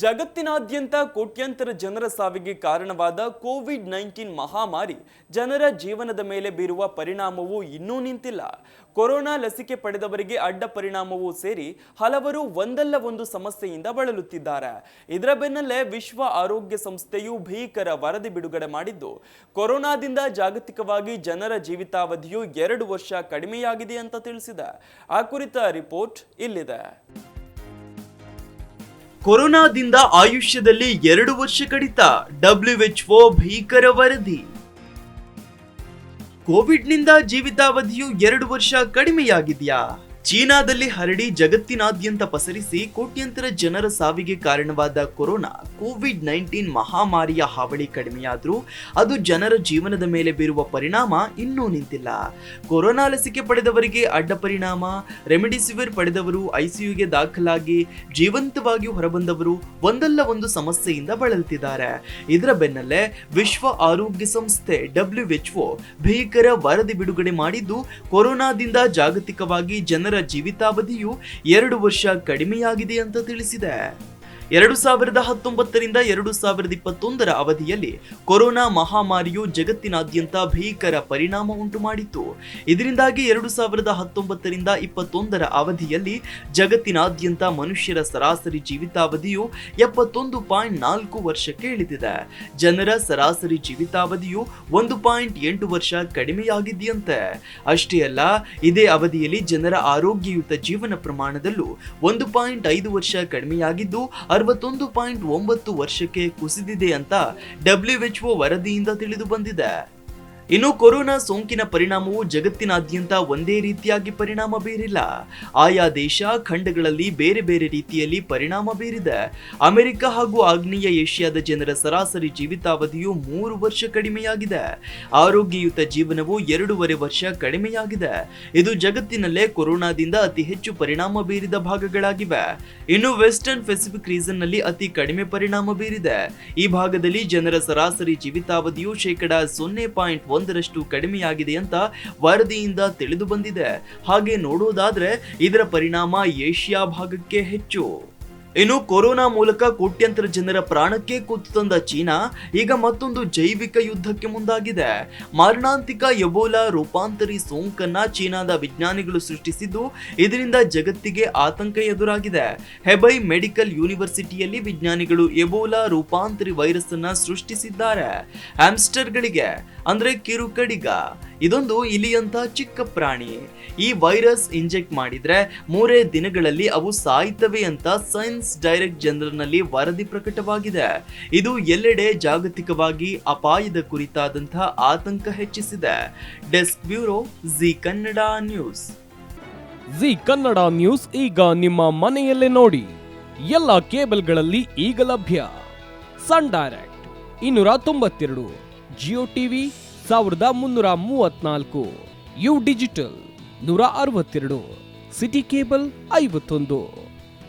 ಜಗತ್ತಿನಾದ್ಯಂತ ಕೋಟ್ಯಂತರ ಜನರ ಸಾವಿಗೆ ಕಾರಣವಾದ ಕೋವಿಡ್ ನೈನ್ಟೀನ್ ಮಹಾಮಾರಿ ಜನರ ಜೀವನದ ಮೇಲೆ ಬೀರುವ ಪರಿಣಾಮವು ಇನ್ನೂ ನಿಂತಿಲ್ಲ. ಕೊರೋನಾ ಲಸಿಕೆ ಪಡೆದವರಿಗೆ ಅಡ್ಡ ಪರಿಣಾಮವೂ ಸೇರಿ ಹಲವರು ಒಂದಲ್ಲ ಒಂದು ಸಮಸ್ಯೆಯಿಂದ ಬಳಲುತ್ತಿದ್ದಾರೆ. ಇದರ ಬೆನ್ನಲ್ಲೇ ವಿಶ್ವ ಆರೋಗ್ಯ ಸಂಸ್ಥೆಯು ಭೀಕರ ವರದಿ ಬಿಡುಗಡೆ ಮಾಡಿದ್ದು, ಕೊರೋನಾದಿಂದ ಜಾಗತಿಕವಾಗಿ ಜನರ ಜೀವಿತಾವಧಿಯು ಎರಡು ವರ್ಷ ಕಡಿಮೆಯಾಗಿದೆ ಅಂತ ತಿಳಿಸಿದೆ. ಆ ಕುರಿತ ರಿಪೋರ್ಟ್ ಇಲ್ಲಿದೆ. ಕೊರೋನಾದಿಂದ ಆಯುಷ್ಯದಲ್ಲಿ ಎರಡು ವರ್ಷ ಕಡಿತ ಡಬ್ಲ್ಯೂಎಚ್ಒ ಭೀಕರ ವರದಿ. ಕೋವಿಡ್ನಿಂದ ಜೀವಿತಾವಧಿಯು ಎರಡು ವರ್ಷ ಕಡಿಮೆಯಾಗಿದೆಯಾ? ಚೀನಾದಲ್ಲಿ ಹರಡಿ ಜಗತ್ತಿನಾದ್ಯಂತ ಪಸರಿಸಿ ಕೋಟ್ಯಂತರ ಜನರ ಸಾವಿಗೆ ಕಾರಣವಾದ ಕೊರೋನಾ ಕೋವಿಡ್ ನೈನ್ಟೀನ್ ಮಹಾಮಾರಿಯ ಹಾವಳಿ ಕಡಿಮೆಯಾದರೂ ಅದು ಜನರ ಜೀವನದ ಮೇಲೆ ಬೀರುವ ಪರಿಣಾಮ ಇನ್ನೂ ನಿಂತಿಲ್ಲ. ಕೊರೋನಾ ಲಸಿಕೆ ಪಡೆದವರಿಗೆ ಅಡ್ಡ ಪರಿಣಾಮ, ರೆಮಿಡಿಸಿವಿರ್ ಪಡೆದವರು ಐಸಿಯುಗೆ ದಾಖಲಾಗಿ ಜೀವಂತವಾಗಿ ಹೊರಬಂದವರು ಒಂದಲ್ಲ ಒಂದು ಸಮಸ್ಯೆಯಿಂದ ಬಳಲುತ್ತಿದ್ದಾರೆ. ಇದರ ಬೆನ್ನಲ್ಲೇ ವಿಶ್ವ ಆರೋಗ್ಯ ಸಂಸ್ಥೆ ಡಬ್ಲ್ಯೂಎಚ್ಒ ಭೀಕರ ವರದಿ ಬಿಡುಗಡೆ ಮಾಡಿದ್ದು, ಕೊರೋನಾದಿಂದ ಜಾಗತಿಕವಾಗಿ ಜನರ ಜೀವಿತಾವಧಿಯು ಎರಡು ವರ್ಷ ಕಡಿಮೆಯಾಗಿದೆ ಅಂತ ತಿಳಿಸಿದೆ. ಎರಡು ಸಾವಿರದ ಹತ್ತೊಂಬತ್ತರಿಂದ ಎರಡು ಸಾವಿರದ ಇಪ್ಪತ್ತೊಂದರ ಅವಧಿಯಲ್ಲಿ ಕೊರೋನಾ ಮಹಾಮಾರಿಯು ಜಗತ್ತಿನಾದ್ಯಂತ ಭೀಕರ ಪರಿಣಾಮ ಉಂಟು ಮಾಡಿತ್ತು ಇದರಿಂದಾಗಿ ಎರಡು ಸಾವಿರದ ಹತ್ತೊಂಬತ್ತರಿಂದ ಇಪ್ಪತ್ತೊಂದರ ಅವಧಿಯಲ್ಲಿ ಜಗತ್ತಿನಾದ್ಯಂತ ಮನುಷ್ಯರ ಸರಾಸರಿ ಜೀವಿತಾವಧಿಯು ಎಪ್ಪತ್ತೊಂದು ಪಾಯಿಂಟ್ ನಾಲ್ಕು ವರ್ಷಕ್ಕೆ ಇಳಿದಿದೆ ಜನರ ಸರಾಸರಿ ಜೀವಿತಾವಧಿಯು ಒಂದು ಪಾಯಿಂಟ್ ಎಂಟು ವರ್ಷ ಕಡಿಮೆಯಾಗಿದೆಯಂತೆ. ಅಷ್ಟೇ ಅಲ್ಲ, ಇದೇ ಅವಧಿಯಲ್ಲಿ ಜನರ ಆರೋಗ್ಯಯುತ ಜೀವನ ಪ್ರಮಾಣದಲ್ಲೂ ಒಂದು ಪಾಯಿಂಟ್ ಐದು ವರ್ಷ ಕಡಿಮೆಯಾಗಿದ್ದು ಅರವತ್ತೊಂದು ಪಾಯಿಂಟ್ ಒಂಬತ್ತು ವರ್ಷಕ್ಕೆ ಕುಸಿದಿದೆ ಅಂತ ಡಬ್ಲ್ಯೂಎಚ್ಒ ವರದಿಯಿಂದ ತಿಳಿದು ಬಂದಿದೆ. ಇನ್ನು ಕೊರೋನಾ ಸೋಂಕಿನ ಪರಿಣಾಮವು ಜಗತ್ತಿನಾದ್ಯಂತ ಒಂದೇ ರೀತಿಯಾಗಿ ಪರಿಣಾಮ ಬೀರಿಲ್ಲ. ಆಯಾ ದೇಶ, ಖಂಡಗಳಲ್ಲಿ ಬೇರೆ ಬೇರೆ ರೀತಿಯಲ್ಲಿ ಪರಿಣಾಮ ಬೀರಿದೆ. ಅಮೆರಿಕ ಹಾಗೂ ಆಗ್ನೇಯ ಏಷ್ಯಾದ ಜನರ ಸರಾಸರಿ ಜೀವಿತಾವಧಿಯು ಮೂರು ವರ್ಷ ಕಡಿಮೆಯಾಗಿದೆ. ಆರೋಗ್ಯಯುತ ಜೀವನವು ಎರಡೂವರೆ ವರ್ಷ ಕಡಿಮೆಯಾಗಿದೆ. ಇದು ಜಗತ್ತಿನಲ್ಲೇ ಕೊರೋನಾದಿಂದ ಅತಿ ಹೆಚ್ಚು ಪರಿಣಾಮ ಬೀರಿದ ಭಾಗಗಳಾಗಿವೆ. ಇನ್ನು ವೆಸ್ಟರ್ನ್ ಪೆಸಿಫಿಕ್ ರೀಸನ್ನಲ್ಲಿ ಅತಿ ಕಡಿಮೆ ಪರಿಣಾಮ ಬೀರಿದೆ. ಈ ಭಾಗದಲ್ಲಿ ಜನರ ಸರಾಸರಿ ಜೀವಿತಾವಧಿಯು ಶೇಕಡಾ ಸೊನ್ನೆ ಪಾಯಿಂಟ್ ಒಂದರಷ್ಟು ಕಡಿಮೆಯಾಗಿದೆ ಅಂತ ವರದಿಯಿಂದ ತಿಳಿದು ಬಂದಿದೆ. ಹಾಗೆ ನೋಡೋದಾದ್ರೆ ಇದರ ಪರಿಣಾಮ ಏಷ್ಯಾ ಭಾಗಕ್ಕೆ ಹೆಚ್ಚು. ಇನ್ನು ಕೊರೋನಾ ಮೂಲಕ ಕೋಟ್ಯಂತರ ಜನರ ಪ್ರಾಣಕ್ಕೆ ಕುತ್ತು ತಂದ ಚೀನಾ ಈಗ ಮತ್ತೊಂದು ಜೈವಿಕ ಯುದ್ಧಕ್ಕೆ ಮುಂದಾಗಿದೆ. ಮಾರಣಾಂತಿಕ ಎಬೋಲಾ ರೂಪಾಂತರಿ ಸೋಂಕನ್ನ ಚೀನಾದ ವಿಜ್ಞಾನಿಗಳು ಸೃಷ್ಟಿಸಿದ್ದು ಇದರಿಂದ ಜಗತ್ತಿಗೆ ಆತಂಕ ಎದುರಾಗಿದೆ. ಹೆಬೈ ಮೆಡಿಕಲ್ ಯೂನಿವರ್ಸಿಟಿಯಲ್ಲಿ ವಿಜ್ಞಾನಿಗಳು ಎಬೋಲಾ ರೂಪಾಂತರಿ ವೈರಸ್ ಅನ್ನ ಸೃಷ್ಟಿಸಿದ್ದಾರೆ. ಹ್ಯಾಮ್ಸ್ಟರ್ಗಳಿಗೆ, ಅಂದ್ರೆ ಕಿರುಕಡಿಗ. ಇದೊಂದು ಇಲಿಯಂತ ಚಿಕ್ಕ ಪ್ರಾಣಿ. ಈ ವೈರಸ್ ಇಂಜೆಕ್ಟ್ ಮಾಡಿದ್ರೆ ಮೂರೇ ದಿನಗಳಲ್ಲಿ ಅವು ಸಾಯ್ತವೆ ಅಂತ ಸೈನ್ಸ್ ಡೈರೆಕ್ಟ್ ಜನರಲ್ನಲ್ಲಿ ವರದಿ ಪ್ರಕಟವಾಗಿದೆ. ಇದು ಎಲ್ಲೆಡೆ ಜಾಗತಿಕವಾಗಿ ಅಪಾಯದ ಕುರಿತಾದಂತಹ ಆತಂಕ ಹೆಚ್ಚಿಸಿದೆ. Desk bureau Zee Kannada news. Zee Kannada news ಈಗ ನಿಮ್ಮ ಮನೆಯಲ್ಲೇ ನೋಡಿ. ಎಲ್ಲ ಕೇಬಲ್ಗಳಲ್ಲಿ ಈಗ ಲಭ್ಯ. ಸನ್ ಡೈರೆಕ್ಟ್ ಇನ್ನೂರ ತೊಂಬತ್ತೆರಡು, ಜಿಯೋ ಟಿವಿ ಸಾವಿರದ ಮುನ್ನೂರ ಮೂವತ್ನಾಲ್ಕು ಯು ಡಿಜಿಟಲ್ ನೂರ ಅರವತ್ತೆರಡು, ಸಿಟಿ ಕೇಬಲ್ ಐವತ್ತೊಂದು.